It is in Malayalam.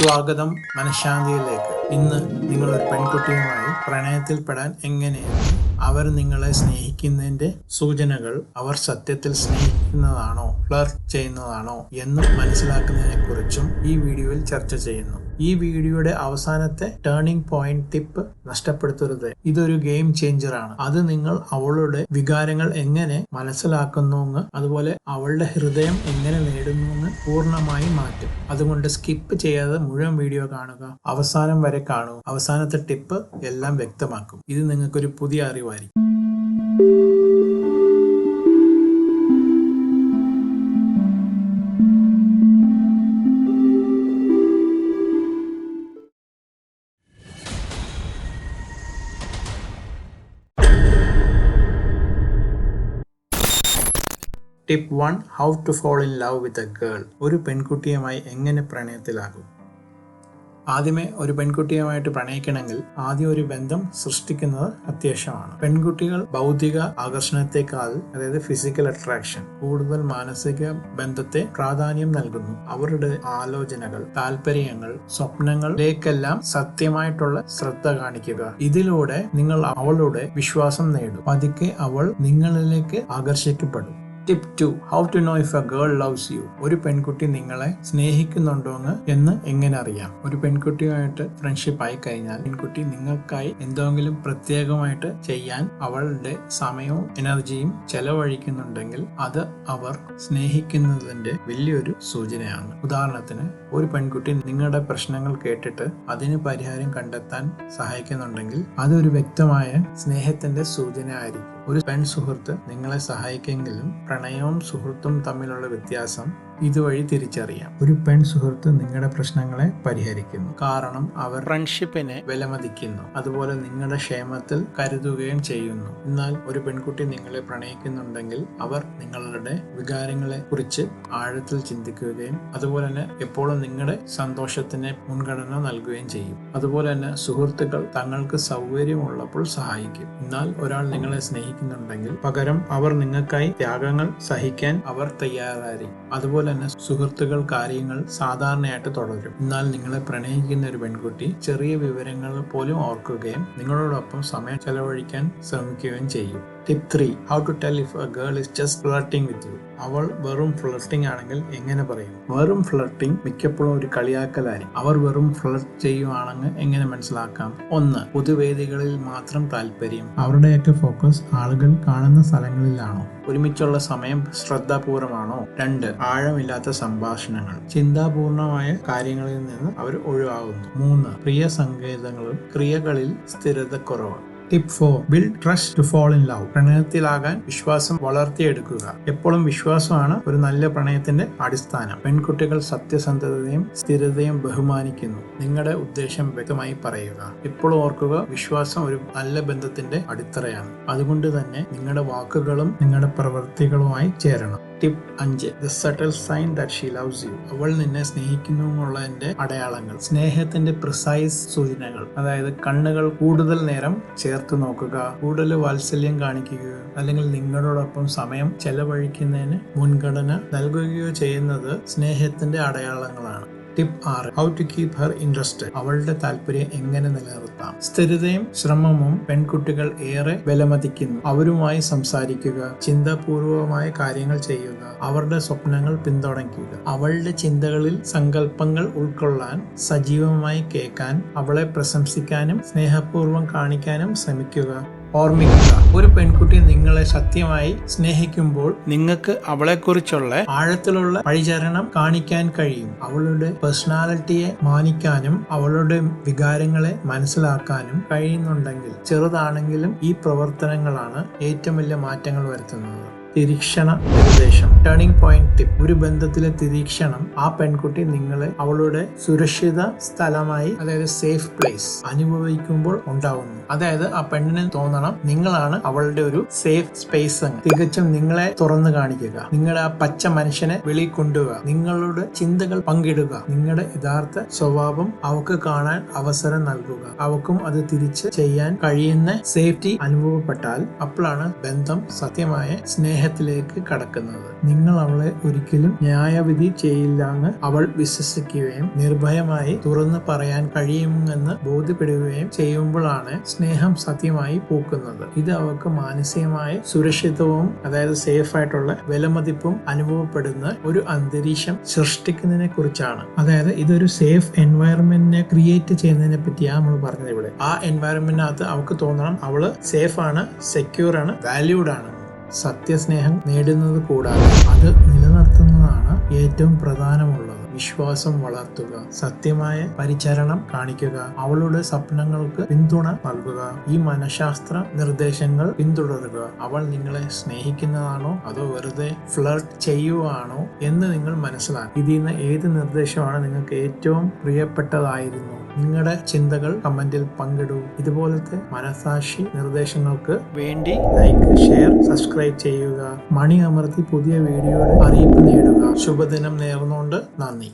സ്വാഗതം മനഃശാന്തിയിലേക്ക്. ഇന്ന് നിങ്ങൾ ഒരു പെൺകുട്ടിയുമായി പ്രണയത്തിൽപ്പെടാൻ എങ്ങനെയാണ്? അവർ നിങ്ങളെ സ്നേഹിക്കുന്നതിന്റെ സൂചനകൾ അവർ സത്യത്തിൽ സ്നേഹിക്കുന്നതാണോ ഫ്ലർട്ട് ചെയ്യുന്നതാണോ എന്ന് മനസ്സിലാക്കുന്നതിനെ കുറിച്ചും ഈ വീഡിയോയിൽ ചർച്ച ചെയ്യുന്നു. ഈ വീഡിയോയുടെ അവസാനത്തെ ടേണിംഗ് പോയിന്റ് ടിപ്പ് നഷ്ടപ്പെടുത്തരുത്. ഇതൊരു ഗെയിം ചേഞ്ചർ ആണ്. അത് നിങ്ങൾ അവളുടെ വികാരങ്ങൾ എങ്ങനെ മനസ്സിലാക്കുന്നുവെന്ന് അതുപോലെ അവളുടെ ഹൃദയം എങ്ങനെ നേടുന്നു എന്ന് പൂർണമായി മാറ്റും. അതുകൊണ്ട് സ്കിപ്പ് ചെയ്യാതെ മുഴുവൻ വീഡിയോ കാണുക. അവസാനം വരെ കാണൂ. അവസാനത്തെ ടിപ്പ് എല്ലാം വ്യക്തമാക്കും. ഇത് നിങ്ങൾക്കൊരു പുതിയ അറിവായിരിക്കും tip one how to fall in love with a girl ഒരു പെൺകുട്ടിയുമായി എങ്ങനെ പ്രണയത്തിലാകും? ആദ്യമേ ഒരു പെൺകുട്ടിയുമായിട്ട് പ്രണയിക്കണമെങ്കിൽ ആദ്യം ഒരു ബന്ധം സൃഷ്ടിക്കുന്നത് അത്യാവശ്യമാണ്. പെൺകുട്ടികൾ ഭൗതിക ആകർഷണത്തെക്കാൾ അതായത് ഫിസിക്കൽ അട്രാക്ഷൻ കൂടുതൽ മാനസിക ബന്ധത്തെ പ്രാധാന്യം നൽകുന്നു. അവരുടെ ആലോചനകൾ താല്പര്യങ്ങൾ സ്വപ്നങ്ങളിലേക്കെല്ലാം സത്യമായിട്ടുള്ള ശ്രദ്ധ കാണിക്കുക. ഇതിലൂടെ നിങ്ങൾ അവളുടെ വിശ്വാസം നേടും. പതുക്കെ അവൾ നിങ്ങളിലേക്ക് ആകർഷിക്കപ്പെടും. Tip two how to know if a girl loves you ഒരു പെൺകുട്ടി നിങ്ങളെ സ്നേഹിക്കുന്നുണ്ടോ എന്ന് എങ്ങനെ അറിയാം? ഒരു പെൺകുട്ടിയുമായിട്ട് ഫ്രണ്ട്ഷിപ്പ് ആയി കഴിഞ്ഞാൽ പെൺകുട്ടി നിങ്ങൾക്കായി എന്തെങ്കിലും പ്രത്യേകമായിട്ട് ചെയ്യാൻ അവളുടെ സമയവും എനർജിയും ചെലവഴിക്കുന്നുണ്ടെങ്കിൽ അത് അവർ സ്നേഹിക്കുന്നതിന്റെ വലിയൊരു സൂചനയാണ്. ഉദാഹരണത്തിന് ഒരു പെൺകുട്ടി നിങ്ങളുടെ പ്രശ്നങ്ങൾ കേട്ടിട്ട് അതിന് പരിഹാരം കണ്ടെത്താൻ സഹായിക്കുന്നുണ്ടെങ്കിൽ അതൊരു വ്യക്തമായ സ്നേഹത്തിന്റെ സൂചന ആയിരിക്കും ഒരു പെൺ സുഹൃത്ത് നിങ്ങളെ സഹായിക്കെങ്കിലും പ്രണയവും സുഹൃത്തും തമ്മിലുള്ള വ്യത്യാസം ഇതുവഴി തിരിച്ചറിയാം. ഒരു പെൺ സുഹൃത്ത് നിങ്ങളുടെ പ്രശ്നങ്ങളെ പരിഹരിക്കുന്നു. കാരണം അവർ ഫ്രണ്ട്ഷിപ്പിനെ വിലമതിക്കുന്നു. അതുപോലെ നിങ്ങളുടെ ക്ഷേമത്തിൽ കരുതുകയും ചെയ്യുന്നു. എന്നാൽ ഒരു പെൺകുട്ടി നിങ്ങളെ പ്രണയിക്കുന്നുണ്ടെങ്കിൽ അവർ നിങ്ങളുടെ വികാരങ്ങളെ കുറിച്ച് ആഴത്തിൽ ചിന്തിക്കുകയും അതുപോലെ തന്നെ എപ്പോഴും നിങ്ങളുടെ സന്തോഷത്തിന് മുൻഗണന നൽകുകയും ചെയ്യും. അതുപോലെ തന്നെ സുഹൃത്തുക്കൾ തങ്ങൾക്ക് സൗകര്യമുള്ളപ്പോൾ സഹായിക്കും. എന്നാൽ ഒരാൾ നിങ്ങളെ സ്നേഹിക്കുന്നുണ്ടെങ്കിൽ പകരം അവർ നിങ്ങൾക്കായി ത്യാഗങ്ങൾ സഹിക്കാൻ അവർ തയ്യാറായിരിക്കും. അതുപോലെ തന്നെ സുഹൃത്തുക്കൾ കാര്യങ്ങൾ സാധാരണയായിട്ട് തുടരും. എന്നാൽ നിങ്ങളെ പ്രണയിക്കുന്ന ഒരു പെൺകുട്ടി ചെറിയ വിവരങ്ങൾ പോലും ഓർക്കുകയും നിങ്ങളോടൊപ്പം സമയം ചെലവഴിക്കാൻ ശ്രമിക്കുകയും ചെയ്യും. Tip three how to tell if a girl is just flirting with you അവൾ വെറും ഫ്ലർട്ടിംഗ് ആണെങ്കിൽ എങ്ങനെ പറയും? വെറും ഫ്ലർട്ടിംഗ് മിക്കപ്പോഴും ഒരു കളിയാക്കലായിരിക്കും. അവർ വെറും ഫ്ലർട്ട് ചെയ്യുവാണെങ്കിൽ എങ്ങനെ മനസ്സിലാക്കാം? ഒന്ന് പൊതുവേദികളിൽ മാത്രം താല്പര്യം. അവരുടെയൊക്കെ ഫോക്കസ് ആളുകൾ കാണുന്ന സ്ഥലങ്ങളിലാണോ? ഒരുമിച്ചുള്ള സമയം ശ്രദ്ധാപൂർവമാണോ? രണ്ട് ആഴമില്ലാത്ത സംഭാഷണങ്ങൾ. ചിന്താപൂർണമായ കാര്യങ്ങളിൽ നിന്ന് അവർ ഒഴിവാകുന്നു. മൂന്ന് പ്രിയ സങ്കേതങ്ങളും ക്രിയകളിൽ സ്ഥിരത കുറവ് tip four build trust to fall in love പ്രണയത്തിലാകാൻ വിശ്വാസം വളർത്തിയെടുക്കുക. എപ്പോഴും വിശ്വാസമാണ് ഒരു നല്ല പ്രണയത്തിന്റെ അടിസ്ഥാനം. പെൺകുട്ടികൾ സത്യസന്ധതയും സ്ഥിരതയും ബഹുമാനിക്കുന്നു. നിങ്ങളുടെ ഉദ്ദേശം വ്യക്തമായി പറയുക. എപ്പോഴും ഓർക്കുക വിശ്വാസം ഒരു നല്ല ബന്ധത്തിന്റെ അടിത്തറയാണ്. അതുകൊണ്ട് തന്നെ നിങ്ങളുടെ വാക്കുകളും നിങ്ങളുടെ പ്രവൃത്തികളുമായി ചേരണം. ടിപ്പ് അഞ്ച്. The subtle sign that she loves you അവൾ നിന്നെ സ്നേഹിക്കുന്നു എന്നുള്ളതിന്റെ അടയാളങ്ങൾ. സ്നേഹത്തിന്റെ പ്രിസൈസ് സൂചനകൾ. അതായത് കണ്ണുകൾ കൂടുതൽ നേരം ചേർത്ത് നോക്കുക. കൂടുതൽ വാത്സല്യം കാണിക്കുകയോ അല്ലെങ്കിൽ നിങ്ങളോടൊപ്പം സമയം ചെലവഴിക്കുന്നതിന് മുൻഗണന നൽകുകയോ ചെയ്യുന്നത് സ്നേഹത്തിന്റെ അടയാളങ്ങളാണ്. ടിപ്പ് ആറ്. How to keep her interested അവളുടെ താല്പര്യം എങ്ങനെ നിലനിർത്താം? സ്ഥിരതയും ശ്രമവും പെൺകുട്ടികൾ ഏറെ വിലമതിക്കുന്നു. അവരുമായി സംസാരിക്കുക ചിന്താപൂർവമായ കാര്യങ്ങൾ ചെയ്യുക അവരുടെ സ്വപ്നങ്ങൾ പിന്തുണയ്ക്കുക. അവളുടെ ചിന്തകളിൽ സങ്കല്പങ്ങൾ ഉൾക്കൊള്ളാൻ സജീവമായി കേൾക്കാൻ അവളെ പ്രശംസിക്കാനും സ്നേഹപൂർവം കാണിക്കാനും ശ്രമിക്കുക. ഓർമ്മിക്കുക. ഒരു പെൺകുട്ടി നിങ്ങളെ സത്യമായി സ്നേഹിക്കുമ്പോൾ നിങ്ങൾക്ക് അവളെക്കുറിച്ചുള്ള ആഴത്തിലുള്ള പരിചരണം കാണിക്കാൻ കഴിയും. അവളുടെ പേഴ്സണാലിറ്റിയെ മാനിക്കാനും അവളുടെ വികാരങ്ങളെ മനസ്സിലാക്കാനും കഴിയുന്നുണ്ടെങ്കിൽ ചെറുതാണെങ്കിലും ഈ പ്രവർത്തനങ്ങളാണ് ഏറ്റവും വലിയ മാറ്റങ്ങൾ വരുത്തുന്നത്. തിരീക്ഷണ നിർദ്ദേശം. ടേണിംഗ് പോയിന്റ് ടിപ്പ് ഒരു ബന്ധത്തിലെ തിരീക്ഷണം ആ പെൺകുട്ടി നിങ്ങളെ അവളുടെ സുരക്ഷിത സ്ഥലമായി അതായത് സേഫ് പ്ലേസ് അനുഭവിക്കുമ്പോൾ ഉണ്ടാവുന്നു. അതായത് ആ പെണ്ണിന് തോന്നണം നിങ്ങളാണ് അവളുടെ ഒരു സേഫ് സ്പേസ് തികച്ചും നിങ്ങളെ തുറന്നു കാണിക്കുക. നിങ്ങളുടെ ആ പച്ച മനുഷ്യനെ വെളി കൊണ്ടുവരിക. നിങ്ങളുടെ ചിന്തകൾ പങ്കിടുക. നിങ്ങളുടെ യഥാർത്ഥ സ്വഭാവം അവക്ക് കാണാൻ അവസരം നൽകുക. അവക്കും അത് തിരിച്ച് ചെയ്യാൻ കഴിയുന്ന സേഫ്റ്റി അനുഭവപ്പെട്ടാൽ അപ്പോഴാണ് ബന്ധം സത്യമായ സ്നേഹ സ്നേഹത്തിലേക്ക് കടക്കുന്നത്. നിങ്ങൾ അവളെ ഒരിക്കലും ന്യായവിധി ചെയ്യില്ലെന്ന് അവൾ വിശ്വസിക്കുകയും നിർഭയമായി തുറന്നു പറയാൻ കഴിയുമെന്ന് ബോധ്യപ്പെടുകയും ചെയ്യുമ്പോഴാണ് സ്നേഹം സത്യമായി പൂക്കുന്നത്. ഇത് അവർക്ക് മാനസികമായ സുരക്ഷിതവും അതായത് സേഫ് ആയിട്ടുള്ള വിലമതിപ്പും അനുഭവപ്പെടുന്ന ഒരു അന്തരീക്ഷം സൃഷ്ടിക്കുന്നതിനെ കുറിച്ചാണ് അതായത് ഇതൊരു സേഫ് എൻവയറമെന്റിനെ ക്രിയേറ്റ് ചെയ്യുന്നതിനെ പറ്റിയാണ് നമ്മൾ പറഞ്ഞത് ഇവിടെ. ആ എൻവയറമെന്റിനകത്ത് അവൾക്ക് തോന്നണം അവൾ സേഫ് ആണ് സെക്യൂർ ആണ് വാല്യൂഡ് ആണ്. സത്യസ്നേഹം നേടുന്നത് കൂടാതെ അത് നിലനിർത്തുന്നതാണ് ഏറ്റവും പ്രധാനമുള്ളത്. വിശ്വാസം വളർത്തുക സത്യമായ പരിചരണം കാണിക്കുക അവളുടെ സ്വപ്നങ്ങൾക്ക് പിന്തുണ നൽകുക. ഈ മനഃശാസ്ത്ര നിർദ്ദേശങ്ങൾ പിന്തുടരുക. അവൾ നിങ്ങളെ സ്നേഹിക്കുന്നതാണോ അതോ വെറുതെ ഫ്ലർട്ട് ചെയ്യുവാണോ എന്ന് നിങ്ങൾ മനസ്സിലാക്കും ഇതിൽ നിന്ന് ഏത് നിർദ്ദേശമാണ് നിങ്ങൾക്ക് ഏറ്റവും പ്രിയപ്പെട്ടതായിരുന്നു? നിങ്ങളുടെ ചിന്തകൾ കമന്റിൽ പങ്കിടൂ. ഇതുപോലത്തെ മനസാക്ഷി നിർദ്ദേശങ്ങൾക്ക് വേണ്ടി ലൈക്ക് ഷെയർ സബ്സ്ക്രൈബ് ചെയ്യുക. മണി അമർത്തി പുതിയ വീഡിയോയുടെ അറിയിപ്പ് നേടുക. ശുഭദിനം നേർന്നുകൊണ്ട് നന്ദി.